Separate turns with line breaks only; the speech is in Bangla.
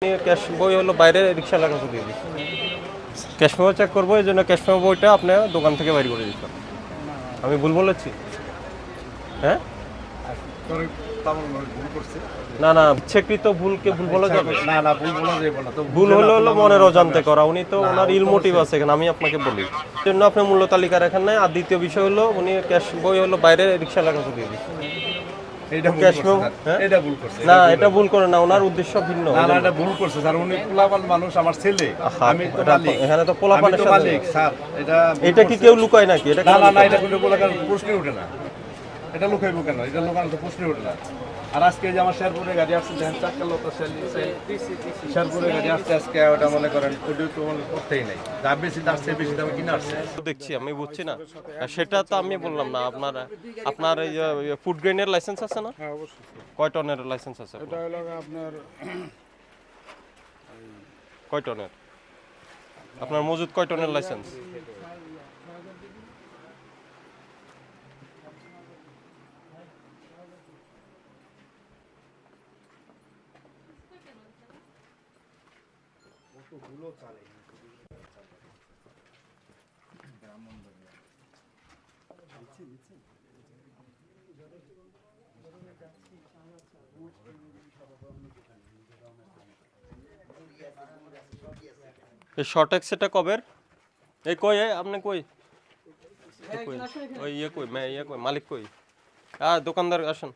ক্যাশ বই হলো বাইরে দিয়ে ক্যাশ মেমো চেক করব এই জন্য ক্যাশ মেমো বইটা আপনি দোকান থেকে বাইর করে দিচ্ছেন আমি ভুল বলেছি? হ্যাঁ? না না ইচ্ছাকৃত ভুলকে ভুল বলা যাবে।
না না ভুল বলা যাবে না। তো
ভুল হলো হলো মনের অজান্তে করা। উনি তো ওনার ইল মোটিভ আছে এখানে আমি আপনাকে বলি। জন্য আপনি মূল্য তালিকা রাখেন নাই। আর দ্বিতীয় বিষয় হলো উনি ক্যাশ বই হলো বাইরে রিক্সা লাগাতে দিয়ে দিই
এটা ভুল।
হ্যাঁ?
এটা ভুল করছে
না এটা ভুল করে না ওনার উদ্দেশ্য ভিন্ন।
না না এটা ভুল করছে স্যার উনি পোলাপান মানুষ আমার ছেলে। আমি তো
এটা
মালিক।
এখানে তো পোলাপানের সাথে-
মালিক স্যার এটা
এটা কি কেউ লুকায় নাকি? এটা
না না না এটা কোনো প্রশ্নই ওঠে না। এটা লুকাইবো কেন? এটা লোকানো তো প্রশ্নই ওঠে না। আর আজকে যে আমার শেরপুরে গাড়ি আসছে দেখেন চাক্কা লোক শেরপুরে গাড়ি আসছে আজকে ওটা মনে করেন ওটা তো মনে করতেই নাই। যা বেশি তার চেয়ে বেশি দামে কিনে আসছে।
দেখছি আমি বুঝছি না। আর সেটা তো আমি বললাম না আপনার আপনার এই ফুড গ্রেনের লাইসেন্স আছে না?
হ্যাঁ অবশ্যই।
কয় টনের লাইসেন্স আছে?
এটা হলো আপনার
কয় টনের আপনার মজুদ কয় টনের লাইসেন্স এই শর্ট এক্স এটা কবের? এই কই এই আপনি কই? কই? ওই ইয়ে কই মে ইয়ে কই মালিক কই? আ দোকানদার আসেন।